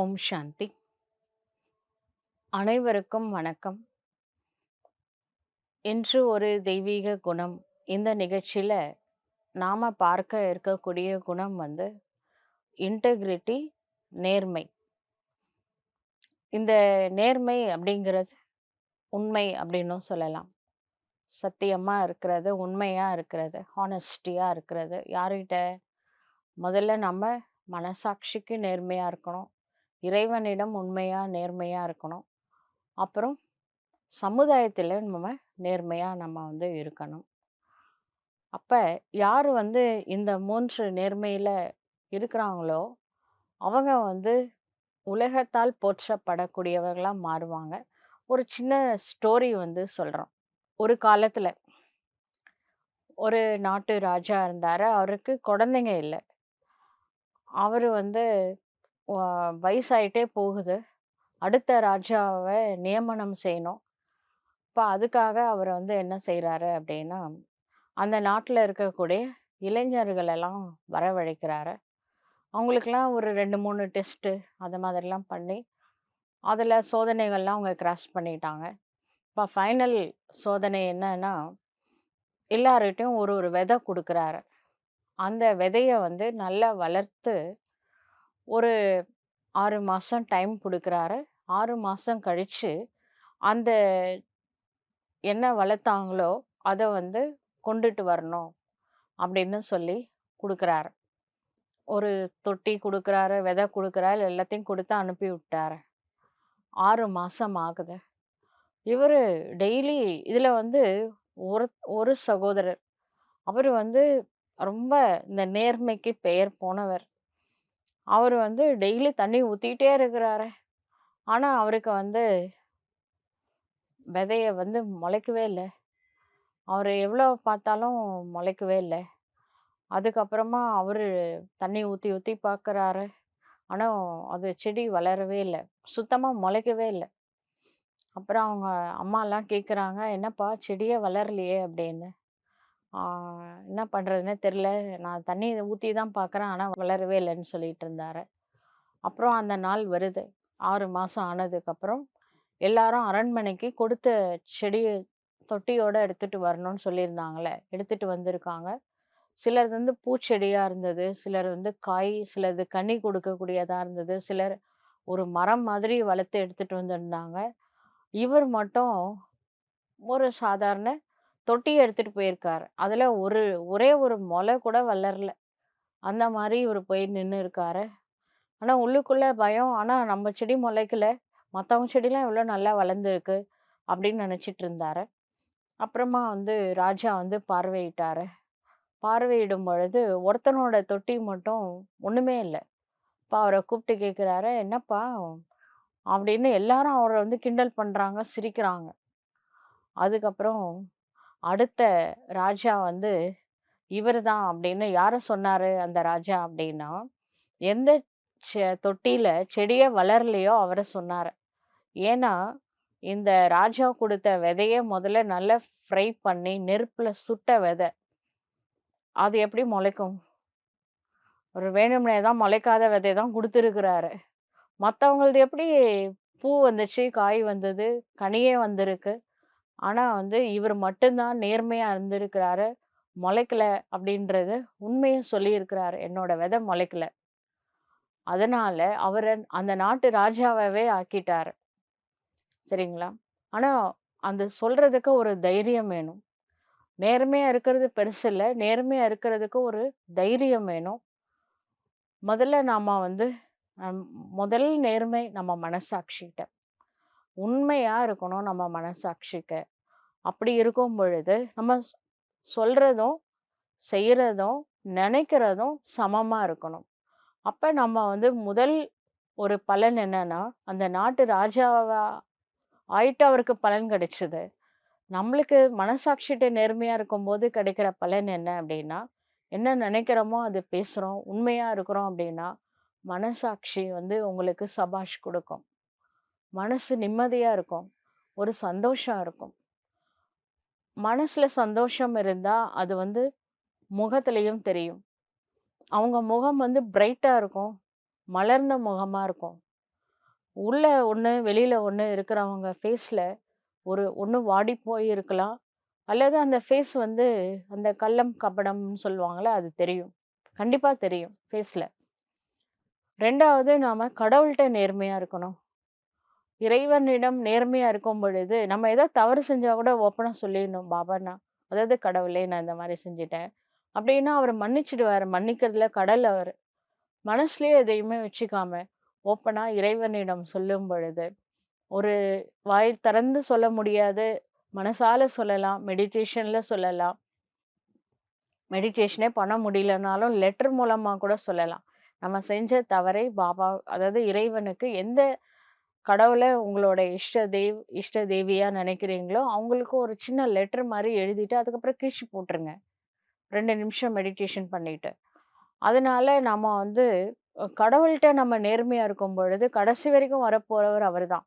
ஓம் சாந்தி. அனைவருக்கும் வணக்கம். இன்று ஒரு தெய்வீக குணம். இந்த நிகழ்ச்சியில் நாம் பார்க்க இருக்கக்கூடிய குணம் வந்து இன்டெகிரிட்டி நேர்மை. இந்த நேர்மை அப்படிங்கிறது உண்மை அப்படின்னும் சொல்லலாம். சத்தியமாக இருக்கிறது உண்மையாக இருக்கிறது ஹானஸ்டியாக இருக்கிறது. யார்கிட்ட? முதல்ல நம்ம மனசாட்சிக்கு நேர்மையாக இருக்கணும். இறைவனிடம் உண்மையாக நேர்மையாக இருக்கணும். அப்புறம் சமுதாயத்தில் நம்ம நேர்மையாக நம்ம வந்து இருக்கணும். அப்போ யார் வந்து இந்த மூன்று நேர்மையில் இருக்கிறாங்களோ அவங்க வந்து உலகத்தால் போற்றப்படக்கூடியவர்களாக மாறுவாங்க. ஒரு சின்ன ஸ்டோரி வந்து சொல்கிறோம் ஒரு காலத்தில் ஒரு நாட்டு ராஜா இருந்தார். அவருக்கு குழந்தைங்க இல்லை. அவர் வந்து வயசாயிட்டே போகுது. அடுத்த ராஜாவை நியமனம் செய்யணும். இப்போ அதுக்காக அவர் வந்து என்ன செய்கிறாரு அப்படின்னா அந்த நாட்டில் இருக்கக்கூடிய இளைஞர்களெல்லாம் வரவழைக்கிறாரு. அவங்களுக்கெல்லாம் ஒரு ரெண்டு மூணு டெஸ்ட்டு அந்த மாதிரிலாம் பண்ணி அதில் சோதனைகள்லாம் அவங்க கிராஸ் பண்ணிட்டாங்க. இப்போ ஃபைனல் சோதனை என்னன்னா எல்லார்கிட்டையும் ஒரு ஒரு விதை கொடுக்குறாரு. அந்த விதையை வந்து நல்லா வளர்த்து ஒரு ஆறு மாதம் டைம் கொடுக்குறாரு. ஆறு மாதம் கழித்து அந்த என்ன வளர்த்தாங்களோ அதை வந்து கொண்டுட்டு வரணும் அப்படின்னு சொல்லி கொடுக்குறாரு. ஒரு தொட்டி கொடுக்குறாரு விதை கொடுக்குறாரு எல்லாத்தையும் கொடுத்து அனுப்பி விட்டாரு. ஆறு மாதம் ஆகுது. இவர் டெய்லி இதில் வந்து ஒரு ஒரு சகோதரர். அவர் வந்து ரொம்ப இந்த நேர்மைக்கு பெயர் போனவர். அவர் வந்து டெய்லி தண்ணி ஊற்றிக்கிட்டே இருக்கிறாரு. ஆனால் அவருக்கு வந்து விதைய வந்து முளைக்கவே இல்லை. அவர் எவ்வளோ பார்த்தாலும் முளைக்கவே இல்லை. அதுக்கப்புறமா அவர் தண்ணி ஊற்றி ஊற்றி பார்க்குறாரு. ஆனால் அது செடி வளரவே இல்லை. சுத்தமாக முளைக்கவே இல்லை. அப்புறம் அவங்க அம்மாலாம் கேட்குறாங்க என்னப்பா செடியே வளரலையே அப்படின்னு. என்ன பண்ணுறதுன்னே தெரில. நான் தண்ணி ஊற்றி தான் பார்க்குறேன் ஆனால் வளரவே இல்லைன்னு சொல்லிட்டு இருந்தாரு. அப்புறம் அந்த நாள் வருது. ஆறு மாதம் ஆனதுக்கப்புறம் எல்லாரும் அரண்மனைக்கு கொடுத்த செடியை தொட்டியோடு எடுத்துகிட்டு வரணும்னு சொல்லியிருந்தாங்களே. எடுத்துகிட்டு வந்திருக்காங்க. சிலர் வந்து பூச்செடியாக இருந்தது. சிலர் வந்து காய் சிலது கனி கொடுக்கக்கூடியதாக இருந்தது. சிலர் ஒரு மரம் மாதிரி வளர்த்து எடுத்துகிட்டு வந்திருந்தாங்க. இவர் மட்டும் ஒரு சாதாரண தொட்டி எடுத்துட்டு போயிருக்காரு. அதுல ஒரு ஒரே ஒரு மொளை கூட வளரல. அந்த மாதிரி இவர் போய் நின்று இருக்காரு. ஆனா உள்ளுக்குள்ள பயம். ஆனா நம்ம செடி முளைக்கல. மத்தவங்க செடிலாம் இவ்வளோ நல்லா வளர்ந்துருக்கு அப்படின்னு நினைச்சிட்டு இருந்தாரு. அப்புறமா வந்து ராஜா வந்து பார்வையிட்டாரு. பார்வையிடும் பொழுது ஒருத்தனோட தொட்டி மட்டும் ஒண்ணுமே இல்லை. அப்ப அவரை கூப்பிட்டு கேட்குறாரு என்னப்பா? அப்படின்னு எல்லாரும் அவரை வந்து கிண்டல் பண்றாங்க சிரிக்கிறாங்க. அதுக்கப்புறம் அடுத்த ராஜா வந்து இவர் தான் அப்படின்னு யாரை சொன்னாரு அந்த ராஜா அப்படின்னா எந்த தொட்டியில செடியே வளரலையோ அவரை சொன்னார். ஏன்னா இந்த ராஜா கொடுத்த விதைய முதல்ல நல்லா ஃப்ரை பண்ணி நெருப்புல சுட்ட விதை. அது எப்படி முளைக்கும்? ஒரு வேணும்னே தான் முளைக்காத விதை தான் கொடுத்துருக்குறாரு. மற்றவங்களது எப்படி பூ வந்துச்சு காய் வந்தது கனியே வந்திருக்கு. ஆனால் வந்து இவர் மட்டும்தான் நேர்மையாக இருந்திருக்கிறாரு. முளைக்கல அப்படின்றத உண்மையை சொல்லியிருக்கிறாரு. என்னோட விதை முளைக்கல. அதனால அவரை அந்த நாட்டு ராஜாவே ஆக்கிட்டாரு. சரிங்களா? ஆனால் அந்த சொல்றதுக்கு ஒரு தைரியம் வேணும். நேர்மையாக இருக்கிறது பெருசு இல்லை. நேர்மையாக இருக்கிறதுக்கு ஒரு தைரியம் வேணும். முதல்ல நாம் வந்து முதல் நேர்மை நம்ம மனசாட்சிகிட்ட. உண்மையாக இருக்கணும் நம்ம மனசாட்சிக்கு. அப்படி இருக்கும் பொழுது நம்ம சொல்கிறதும் செய்கிறதும் நினைக்கிறதும் சமமாக இருக்கணும். அப்போ நம்ம வந்து முதல் ஒரு பலன் என்னன்னா அந்த நாட்டு ராஜாவா ஆயிட்டு அவருக்கு பலன் கிடைச்சது. நம்மளுக்கு மனசாட்சிகிட்ட நேர்மையாக இருக்கும்போது கிடைக்கிற பலன் என்ன அப்படின்னா என்ன நினைக்கிறோமோ அது பேசுகிறோம் உண்மையாக இருக்கிறோம் அப்படின்னா மனசாட்சி வந்து உங்களுக்கு சபாஷ் கொடுக்கும். மனசு நிம்மதியாக இருக்கும் ஒரு சந்தோஷம் இருக்கும் மனசில் சந்தோஷம் இருந்தால் அது வந்து முகத்துலேயும் தெரியும் அவங்க முகம் வந்து பிரைட்டாக இருக்கும் மலர்ந்த முகமாக இருக்கும் உள்ள ஒன்று வெளியில் ஒன்று இருக்கிறவங்க ஃபேஸில் ஒரு ஒன்று வாடி போய் இருக்கலாம். அல்லது அந்த ஃபேஸ் வந்து அந்த கள்ளம், கபடம்னு சொல்லுவாங்களே அது தெரியும். கண்டிப்பாக தெரியும் ஃபேஸில் ரெண்டாவது நாம் கடவுள்கிட்ட நேர்மையாக இருக்கணும். இறைவனிடம் நேர்மையா இருக்கும் பொழுது, நம்ம ஏதோ தவறு செஞ்சா கூட ஓப்பனா சொல்லிடணும். பாபா அதாவது கடவுளே நான் இந்த மாதிரி செஞ்சிட்டேன் அப்படின்னா அவர் மன்னிச்சுடுவாரு. மன்னிக்கிறதுல கடல் அவர் மனசுலயே எதையுமே வச்சுக்காம, ஓப்பனா இறைவனிடம் சொல்லும் பொழுது, ஒரு வாய் திறந்து சொல்ல முடியாது. மனசால சொல்லலாம். மெடிடேஷன்ல சொல்லலாம். மெடிடேஷனே பண்ண முடியலனாலும் லெட்டர் மூலமா கூட சொல்லலாம். நம்ம செஞ்ச தவறை பாபா அதாவது இறைவனுக்கு எந்த கடவுளை உங்களோட இஷ்ட தேவ் இஷ்ட தேவியாக நினைக்கிறீங்களோ, அவங்களுக்கு ஒரு சின்ன லெட்டர் மாதிரி எழுதிட்டு, அதுக்கப்புறம் கிழிச்சு போட்டுருங்க. ரெண்டு நிமிஷம் மெடிடேஷன் பண்ணிட்டு. அதனால நம்ம வந்து கடவுள்கிட்ட நம்ம நேர்மையாக இருக்கும் பொழுது, கடைசி வரைக்கும் வரப்போகிறவர் அவர் தான்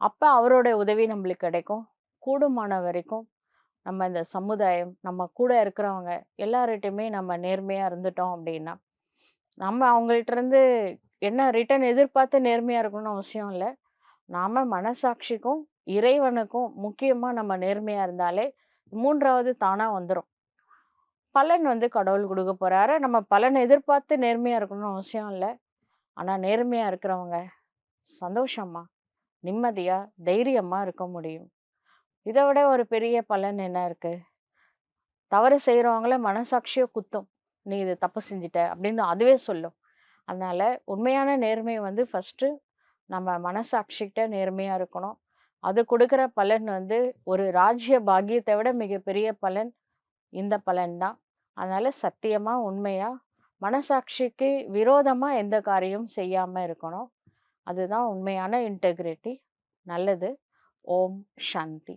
அப்போ அவரோட உதவி நம்மளுக்கு கிடைக்கும். கூடுமான வரைக்கும் நம்ம இந்த சமுதாயம், நம்ம கூட இருக்கிறவங்க எல்லார்கிட்டயுமே நம்ம நேர்மையாக இருந்துட்டோம் அப்படின்னா நம்ம அவங்கள்ட்ட இருந்து என்ன ரிட்டர்ன் எதிர்பார்த்து நேர்மையாக இருக்கணும்னு அவசியம் இல்லை நாம் மனசாட்சிக்கும், இறைவனுக்கும் முக்கியமாக நம்ம நேர்மையாக இருந்தாலே, மூன்றாவது தானாக வந்துடும் பலன் வந்து கடவுள் கொடுக்க போகிறாரு நம்ம பலன் எதிர்பார்த்து நேர்மையாக இருக்கணும்னு அவசியம் இல்லை ஆனால் நேர்மையாக இருக்கிறவங்க சந்தோஷமாக நிம்மதியாக தைரியமாக இருக்க முடியும். இதை விட ஒரு பெரிய பலன் என்ன இருக்குது தவறு செய்கிறவங்கள மனசாட்சியோ குத்தும். "நீ இது தப்பு செஞ்சுட்ட" அப்படின்னு அதுவே சொல்லும். அதனால் உண்மையான நேர்மை வந்து ஃபஸ்ட்டு நம்ம மனசாட்சிகிட்ட நேர்மையாக இருக்கணும். அது கொடுக்குற பலன் வந்து ஒரு ராஜ்ய பாக்கியத்தை விட மிகப்பெரிய பலன் இந்த பலன் தான். அதனால் சத்தியமாக உண்மையாக மனசாட்சிக்கு விரோதமாக எந்த காரியமும் செய்யாமல் இருக்கணும். அதுதான் உண்மையான இன்டெகிரிட்டி. நல்லது. ஓம் சாந்தி.